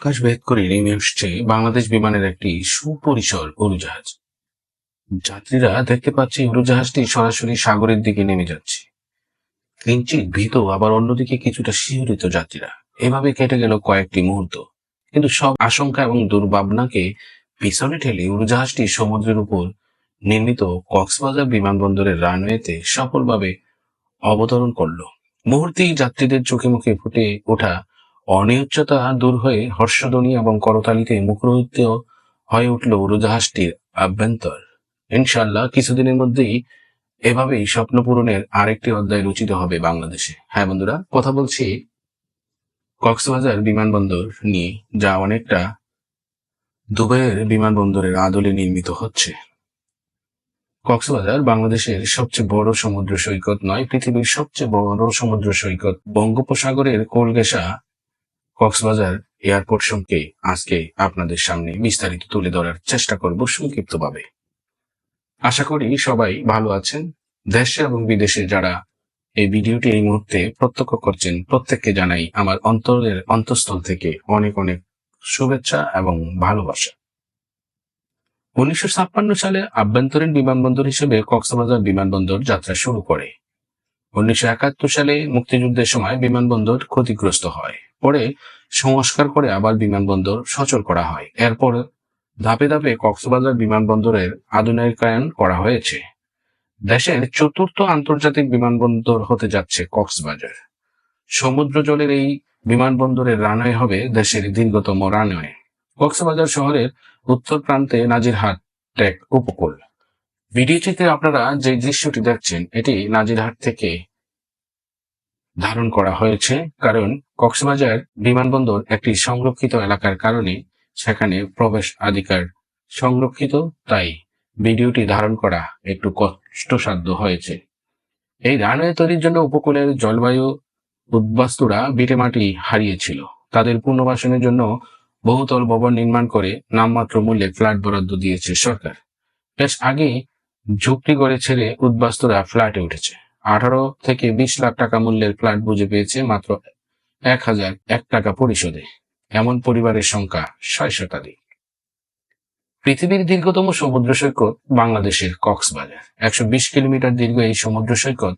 আকাশ ভেদ করে নেমে আসছে বাংলাদেশ বিমানের একটি সুপরিসর উড়োজাহাজ যাত্রীরা দেখতে পাচ্ছে উড়োজাহাজটি সরাসরি সাগরের দিকে নেমে যাচ্ছে। কিঞ্চিত ভীত, আবার অন্যদিকে কিছুটা শিহরিত যাত্রীরা। এভাবে কেটে গেল কয়েকটি মুহূর্ত। কিন্তু সব আশঙ্কা এবং দুর্ভাবনাকে পিছনে ঠেলে উড়োজাহাজটি সমুদ্রের উপর নির্মিত কক্সবাজার বিমানবন্দরের রানওয়েতে সফলভাবে অবতরণ করল। মুহূর্তেই যাত্রীদের চোখে মুখে ফুটে ওঠা অনিচ্ছতা দূর হয়ে হর্ষধ্বনি এবং করতালিতে মুখরিত হয়ে উঠল উড়োজাহাজটির আভ্যন্তর। ইনশাল্লাহ কিছুদিনের মধ্যেই এভাবেই স্বপ্ন পূরণের আরেকটি অধ্যায় রচিত হবে বাংলাদেশে। হ্যাঁ বন্ধুরা, কথা বলছি কক্সবাজার বিমানবন্দর নিয়ে, যা অনেকটা দুবাইয়ের বিমানবন্দরের আদলে নির্মিত হচ্ছে। কক্সবাজার বাংলাদেশের সবচেয়ে বড় সমুদ্র সৈকত নয়, পৃথিবীর সবচেয়ে বড় সমুদ্র সৈকত বঙ্গোপসাগরের কোলগেসা কক্সবাজার এয়ারপোর্ট সম্পর্কে আজকে আপনাদের সামনে বিস্তারিত তুলে ধরার চেষ্টা করব সংক্ষিপ্তভাবে। আশা করি সবাই ভালো আছেন। দেশে এবং বিদেশে যারা এই ভিডিওটি এই মুহূর্তে প্রত্যক্ষ করছেন, প্রত্যেককে জানাই আমার অন্তরের অন্তঃস্থল থেকে অনেক অনেক শুভেচ্ছা এবং ভালোবাসা। উনিশশো ছাপ্পান্ন সালে আভ্যন্তরীণ বিমানবন্দর হিসেবে কক্সবাজার বিমানবন্দর যাত্রা শুরু করে। উনিশশো একাত্তর সালে মুক্তিযুদ্ধের সময় বিমানবন্দর ক্ষতিগ্রস্ত হয়। পরে সংস্কার করে আবার বিমানবন্দর সচল করা হয়। এরপর ধাপে ধাপে কক্সবাজার বিমানবন্দরের আধুনিকায়ন করা হয়েছে। দেশের চতুর্থ আন্তর্জাতিক বিমানবন্দর হতে যাচ্ছে কক্সবাজার। সমুদ্র জলের এই বিমানবন্দরের রানওয়ে হবে দেশের দীর্ঘতম রানওয়ে। কক্সবাজার শহরের উত্তর প্রান্তে নাজিরহাট টেক উপকূল। ভিডিওটিতে আপনারা যে দৃশ্যটি দেখছেন, এটি নাজিরহাট থেকে ধারণ করা হয়েছে কারণ কক্সবাজার বিমানবন্দর একটি সংরক্ষিত এলাকার কারণে সেখানে প্রবেশ অধিকার সংরক্ষিত, তাই ভিডিওটি ধারণ করা একটু কষ্টসাধ্য হয়েছে। এই রানওয়ে তৈরির জন্য উপকূলের জলবায়ু উদ্বাস্তুরা বিটেমাটি হারিয়েছিল। তাদের পুনর্বাসনের জন্য বহুতল ভবন নির্মাণ করে নামমাত্র মূল্যে ফ্ল্যাট বরাদ্দ দিয়েছে সরকার। বেশ আগে ঝুঁকটি করে ছেড়ে উদ্বাস্তুরা ফ্ল্যাটে উঠেছে। আঠারো থেকে বিশ লাখ টাকা মূল্যের ফ্ল্যাট বুঝে পেয়েছে মাত্র এক হাজার এক টাকা পরিশোধে। এমন পরিবারের সংখ্যা ছয় শতাধিক। পৃথিবীর দীর্ঘতম সমুদ্র সৈকত বাংলাদেশের কক্সবাজার। একশো বিশ কিলোমিটার দীর্ঘ এই সমুদ্র সৈকত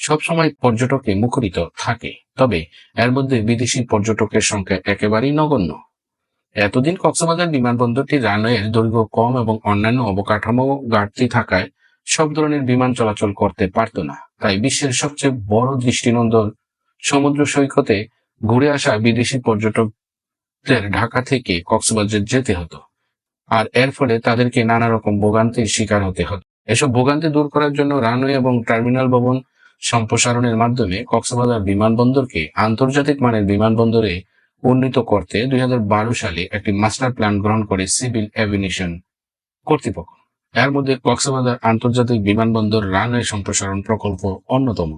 সবসময় পর্যটকে মুখরিত থাকে, তবে এর মধ্যে বিদেশি পর্যটকের সংখ্যা একেবারেই নগণ্য। এতদিন কক্সবাজার বিমানবন্দরটি রানওয়ের দৈর্ঘ্য কম এবং অন্যান্য অবকাঠামো ঘাটতি থাকায় সব ধরনের বিমান চলাচল করতে পারত না। তাই বিশ্বের সবচেয়ে বড় দৃষ্টিনন্দন সমুদ্র সৈকতে ঘুরে আসা বিদেশি পর্যটকদের ঢাকা থেকে কক্সবাজার যেতে হতো। আর এর ফলে তাদেরকে নানা রকম ভোগান্তির শিকার হতে হতো। এসব ভোগান্তি দূর করার জন্য রানওয়ে এবং টার্মিনাল ভবন সম্প্রসারণের মাধ্যমে কক্সবাজার বিমানবন্দরকে আন্তর্জাতিক মানের বিমানবন্দরে উন্নীত করতে দুই হাজার বারো সালে একটি মাস্টার প্ল্যান গ্রহণ করে সিভিল অ্যাভিনেশন কর্তৃপক্ষ। এর মধ্যে কক্সবাজার আন্তর্জাতিক বিমানবন্দর রানওয়ে সম্প্রসারণ প্রকল্প অন্যতম।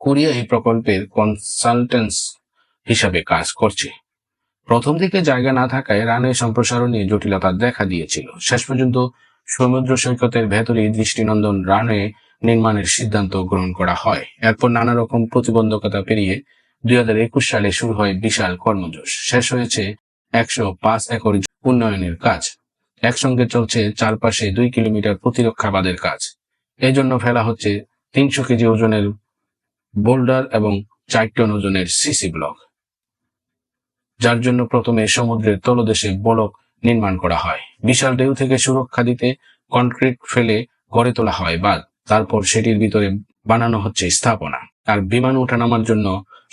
কোরিয়া এই প্রকল্পের কনসালটেন্স হিসাবে কাজ করছে। প্রথম দিকে জায়গা না থাকায় রানওয়ে সম্প্রসারণে জটিলতা দেখা দিয়েছিল। শেষ পর্যন্ত সমুদ্র সৈকতের ভেতরে দৃষ্টিনন্দন রানওয়ে নির্মাণের সিদ্ধান্ত গ্রহণ করা হয়। এরপর নানা রকম প্রতিবন্ধকতা পেরিয়ে দুই হাজার একুশ সালে শুরু হয় বিশাল কর্মজোশ। শেষ হয়েছে একশো পাঁচ একর উন্নয়নের কাজ। একসঙ্গে চলছে চারপাশে দুই কিলোমিটার প্রতিরক্ষাবাদের কাজ। এই জন্য ফেলা হচ্ছে তিনশো কেজি ওজনের বোল্ডার এবং চার টন ওজনের সিসি ব্লক, যার জন্য প্রথমে সমুদ্রের তলদেশে বলক নির্মাণ করা হয়। বিশাল ঢেউ থেকে সুরক্ষা দিতে কনক্রিট ফেলে গড়ে তোলা হয় বাদ তারপর সেটির ভিতরে বানানো হচ্ছে স্থাপনা। আর বিমান ওঠানামার জন্য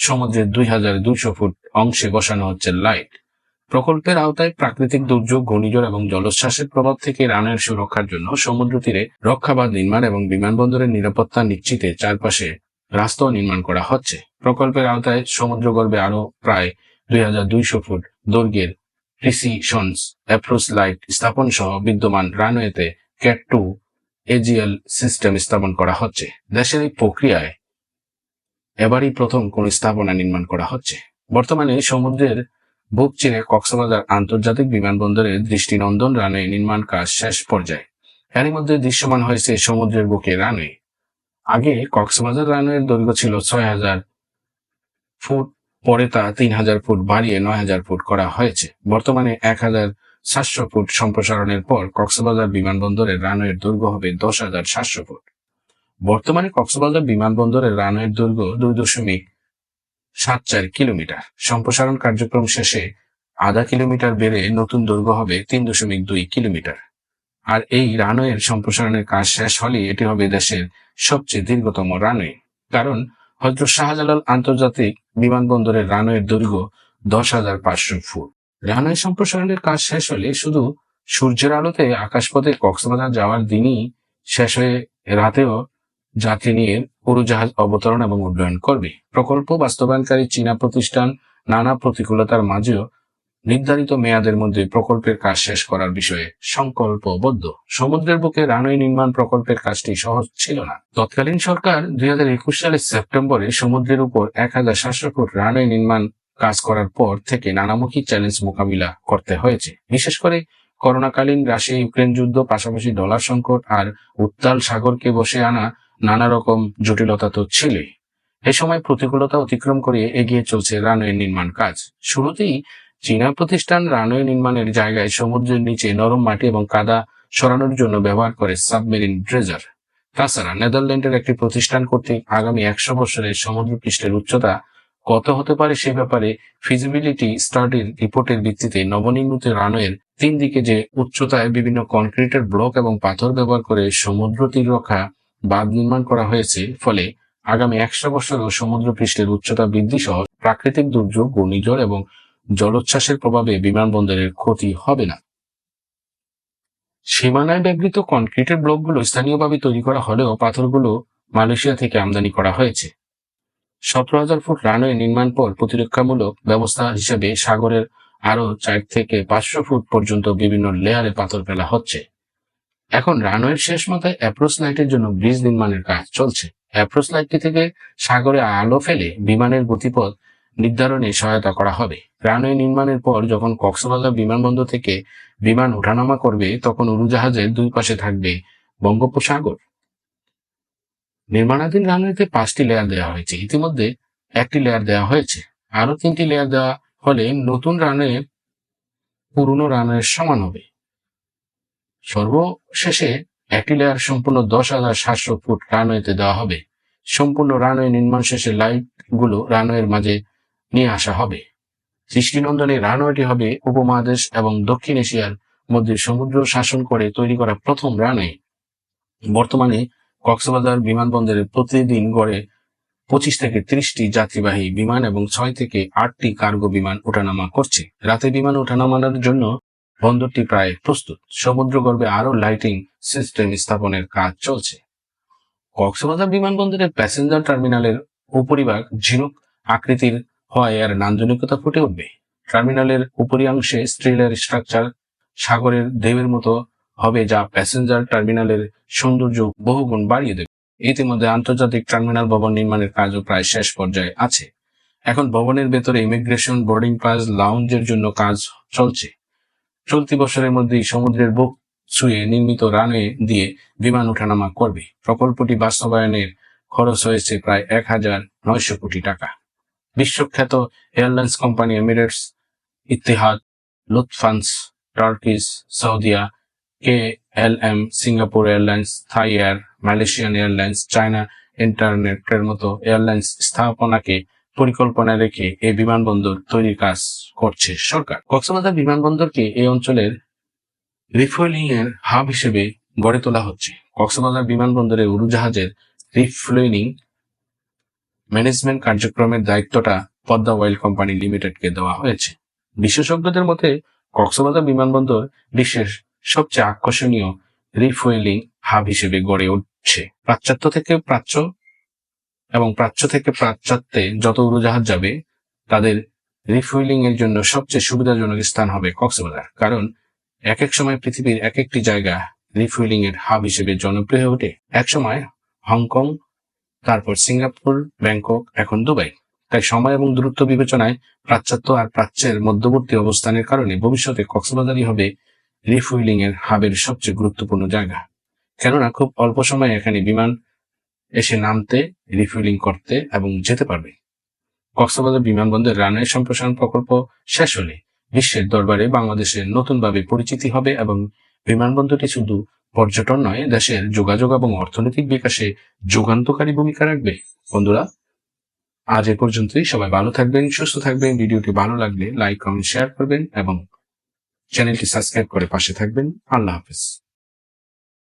সমুদ্রের দুই হাজার দুইশো ফুট অংশে বসানো হচ্ছে লাইট। প্রকল্পের আওতায় প্রাকৃতিক দুর্যোগ, ঘূর্ণিঝড় এবং জলোচ্ছ্বাসের প্রভাব থেকে রানের সুরক্ষার জন্য সমুদ্র তীরে রক্ষাবাদ নির্মাণ এবং বিমানবন্দরের নিরাপত্তা নিশ্চিতে চারপাশে রাস্তাও নির্মাণ করা হচ্ছে। প্রকল্পের আওতায় সমুদ্রগর্ভে আরও প্রায় দুই হাজার দুইশো ফুট দৈর্ঘ্যের প্রিসিশনস অ্যাপ্রোচ লাইট স্থাপন সহ বিদ্যমান রানওয়েতে ক্যাট টু এজিএল সিস্টেম স্থাপন করা হচ্ছে। দেশের এই প্রক্রিয়ায় এবারই প্রথম কোন স্থাপনা নির্মাণ করা হচ্ছে। বর্তমানে সমুদ্রের বুক চিরে কক্সবাজার আন্তর্জাতিক বিমানবন্দরের দৃষ্টিনন্দন রানওয়ে নির্মাণ কাজ শেষ পর্যায়ে। এরই মধ্যে দৃশ্যমান হয়েছে সমুদ্রের বুকে রানওয়ে আগে কক্সবাজার রানওয়ের দৈর্ঘ্য ছিল ছয় হাজার ফুট, পরে তা তিন হাজার ফুট বাড়িয়ে নয় হাজার ফুট করা হয়েছে। বর্তমানে এক হাজার সাতশো ফুট সম্প্রসারণের পর কক্সবাজার বিমানবন্দরের রানওয়ের দৈর্ঘ্য হবে দশ হাজার সাতশো ফুট। বর্তমানে কক্সবাজার বিমানবন্দরের রানওয়ের দৈর্ঘ্য দুই দশমিক সাত চার কিলোমিটার। সম্প্রসারণ কার্যক্রম শেষে আধা কিলোমিটার বেড়ে নতুন দৈর্ঘ্য হবে তিন দশমিক দুই কিলোমিটার। আর এই রানওয়ের সম্প্রসারণের কাজ শেষ হলে এটি হবে দেশের সবচেয়ে দীর্ঘতম রানওয়ে। কারণ হজরত শাহজালাল আন্তর্জাতিক বিমানবন্দরের রানওয়ের দৈর্ঘ্য দশ হাজার পাঁচশো ফুট। রানওয়ে সম্প্রসারণের কাজ শেষ হলে শুধু সূর্যের আলোতে আকাশপথে কক্সবাজার যাওয়ার দিনই শেষ হয়ে রাতেও যাত্রী নিয়ে উড়োজাহাজ অবতরণ এবং উড্ডয়ন করবে। প্রকল্প বাস্তবায়নকারী চীনা প্রতিষ্ঠান নানা প্রতিকূলতার মাঝেও নির্ধারিত মেয়াদের মধ্যে প্রকল্পের কাজ শেষ করার বিষয়ে সংকল্পবদ্ধ। সমুদ্রের বুকে রানওয়ে নির্মাণ প্রকল্পের কাজটি সহজ ছিল না। তৎকালীন সরকার দুই সালের সেপ্টেম্বরে সমুদ্রের উপর এক হাজার সাতশো ফুট রানওয়ে নির্মাণ কাজ করার পর থেকে নানামুখী চ্যালেঞ্জ মোকাবিলা করতে হয়েছে। বিশেষ করে করোনাকালীন রাশিয়া ইউক্রেন যুদ্ধ, পাশাপাশি ডলার সংকট আর উত্তাল সাগরকে বসে আনা নানা রকম জটিলতা তো ছিলই। এ সময় প্রতিকূলতা অতিক্রম করে এগিয়ে চলছে রানওয়ে নির্মাণ কাজ। শুরুতেই চীনা প্রতিষ্ঠান রানওয়ে নির্মাণের জায়গায় সমুদ্রের নিচে নরম মাটি এবং কাদা সরানোর জন্য ব্যবহার করে সাবমেরিন ড্রেজার। তাছাড়া নেদারল্যান্ডের একটি প্রতিষ্ঠান কর্তৃক আগামী একশো বছরের সমুদ্র পৃষ্ঠের উচ্চতা কত হতে পারে সে ব্যাপারে ফিজিবিলিটি স্টাডির রিপোর্টের ভিত্তিতে নবনির্মিত রানওয়ের তিন দিকে যে উচ্চতায় বিভিন্ন কনক্রিটের ব্লক এবং পাথর ব্যবহার করে সমুদ্র তীর রক্ষা বাঁধ নির্মাণ করা হয়েছে ফলে আগামী একশো বছরও সমুদ্র পৃষ্ঠের উচ্চতা বৃদ্ধি সহ প্রাকৃতিক দুর্যোগ ঘূর্ণিঝড় এবং জলোচ্ছ্বাসের প্রভাবে বিমানবন্দরের ক্ষতি হবে না। সীমানায় ব্যবহৃত কনক্রিটের ব্লকগুলো স্থানীয়ভাবে তৈরি করা হলেও পাথরগুলো মালয়েশিয়া থেকে আমদানি করা হয়েছে। সতেরো হাজার ফুট রানওয়ে নির্মাণ পর প্রতিরক্ষামূলক ব্যবস্থা হিসেবে সাগরের আরও চার থেকে পাঁচশো ফুট পর্যন্ত বিভিন্ন লেয়ারে পাথর ফেলা হচ্ছে। এখন রানওয়ের শেষ মাথায় অ্যাপ্রোচ লাইটের জন্য ব্রিজ নির্মাণের কাজ চলছে। অ্যাপ্রোচ লাইটটি থেকে সাগরে আলো ফেলে বিমানের গতিপথ নির্ধারণে সহায়তা করা হবে। রানওয়ে নির্মাণের পর যখন কক্সবাজার বিমানবন্দর থেকে বিমান ওঠানামা করবে, তখন উড়োজাহাজের দুই পাশে থাকবে বঙ্গোপসাগর। নির্মাণাধীন রানওয়েতে পাঁচটি লেয়ার দেওয়া হয়েছে। ইতিমধ্যে একটি লেয়ার দেওয়া হয়েছে। আরও তিনটি লেয়ার দেওয়া হলে নতুন রানওয়ে পুরনো রানওয়ের সমান হবে। সর্বশেষে একটি লেয়ার সম্পূর্ণ দশ হাজার সাতশো ফুট রানওয়েতে দেওয়া হবে। সম্পূর্ণ রানওয়ে নির্মাণ শেষে লাইটগুলো রানওয়ের মাঝে নিয়ে আসা হবে। সৃষ্টিনন্দনে রানওয়েটি হবে উপমহাদেশ এবং দক্ষিণ এশিয়ার মধ্যে সমুদ্র শাসন করে তৈরি করা প্রথম রানওয়ে বর্তমানে কক্সবাজার বিমানবন্দরে প্রতিদিন গড়ে পঁচিশ থেকে ত্রিশটি যাত্রীবাহী বিমান এবং ছয় থেকে আটটি কার্গো বিমান ওঠানামা করছে। রাতে বিমান ওঠানামার জন্য বন্দরটি প্রায় প্রস্তুত। সমুদ্র সমুদ্রগর্ভে আরও লাইটিং সিস্টেম স্থাপনের কাজ চলছে। কক্সবাজার বিমানবন্দরের প্যাসেঞ্জার টার্মিনালের উপরিভাগ ঝিনুক আকৃতির হওয়ায় এর নান্দনিকতা ফুটে উঠবে। টার্মিনালের উপরিয়াংশে স্ট্রিলের স্ট্রাকচার সাগরের ঢেউয়ের মতো হবে যা প্যাসেঞ্জার টার্মিনালের সৌন্দর্য বহুগুণ বাড়িয়ে দেবে। ইতিমধ্যে আন্তর্জাতিক টার্মিনাল ভবন নির্মাণের কাজও প্রায় শেষ পর্যায়ে আছে। এখন ভবনের ভেতরে ইমিগ্রেশন, বোর্ডিং পাস লাউঞ্জের জন্য কাজ চলছে। চলতি বছরের মধ্যেই সমুদ্রের বুক ছুঁয়ে নির্মিত রানওয়ে দিয়ে বিমান ওঠানামা করবে। প্রকল্পটি বাস্তবায়নের খরচ হয়েছে প্রায় এক হাজার নয়শো কোটি টাকা। বিশ্বখ্যাত airlines company Emirates Etihad Lufthansa, Turkish, Saudia K L M Singapore airlines, Thai air, Malaysian airlines, China ইন্টারনেটের মতো এয়ারলাইন্স স্থাপনাকে পরিকল্পনা রেখে এই বিমানবন্দর তৈরির কাজ করছে সরকার। কক্সবাজার বিমানবন্দরকে এই অঞ্চলের রিফুয়েলিং এর হাব হিসেবে গড়ে তোলা হচ্ছে। কক্সবাজার বিমানবন্দরে উড়োজাহাজের রিফুয়েলিং ম্যানেজমেন্ট কার্যক্রমের দায়িত্বটা পদ্মা অয়েল কোম্পানি লিমিটেডকে দেওয়া হয়েছে। বিশেষজ্ঞদের মতে, কক্সবাজার বিমানবন্দর বিশ্বের সবচেয়ে আকর্ষণীয় রিফুয়েলিং হাব হিসেবে গড়ে উঠছে। পাশ্চাত্য থেকে প্রাচ্য এবং প্রাচ্য থেকে পাশ্চাত্যে যত উড়োজাহাজ যাবে, তাদের রিফুয়েলিং এর জন্য সবচেয়ে সুবিধাজনক স্থান হবে কক্সবাজার। কারণ এক এক সময় পৃথিবীর এক একটি জায়গা রিফুয়েলিং এর হাব হিসেবে জনপ্রিয় হয়ে ওঠে। এক সময় হংকং, তারপর সিঙ্গাপুর, ব্যাংকক, এখন দুবাই। তাই সময় এবং দূরত্ব বিবেচনায় প্রাচ্যাত্য আর প্রাচ্যের মধ্যবর্তী অবস্থানের কারণে ভবিষ্যতে কক্সবাজারই হবে রিফুয়েলিং এর হাবের সবচেয়ে গুরুত্বপূর্ণ জায়গা। কেননা খুব অল্প সময়ে এখানে বিমান এসে নামতে রিফুয়েলিং করতে এবং যেতে পারবে। কক্সবাজার বিমানবন্দর রানওয়ে সম্প্রসারণ প্রকল্প শেষ হলে বিশ্বের দরবারে বাংলাদেশের নতুনভাবে পরিচিতি হবে এবং বিমানবন্দরটি শুধু পর্যটন নয়, দেশের যোগাযোগ এবং অর্থনৈতিক বিকাশে যুগান্তকারী ভূমিকা রাখবে। বন্ধুরা, আজ এ পর্যন্তই। সবাই ভালো থাকবেন, সুস্থ থাকবেন। ভিডিওটি ভালো লাগলে লাইক, কমেন্ট শেয়ার করবেন এবং চ্যানেলটি সাবস্ক্রাইব করে পাশে থাকবেন। আল্লাহ হাফেজ।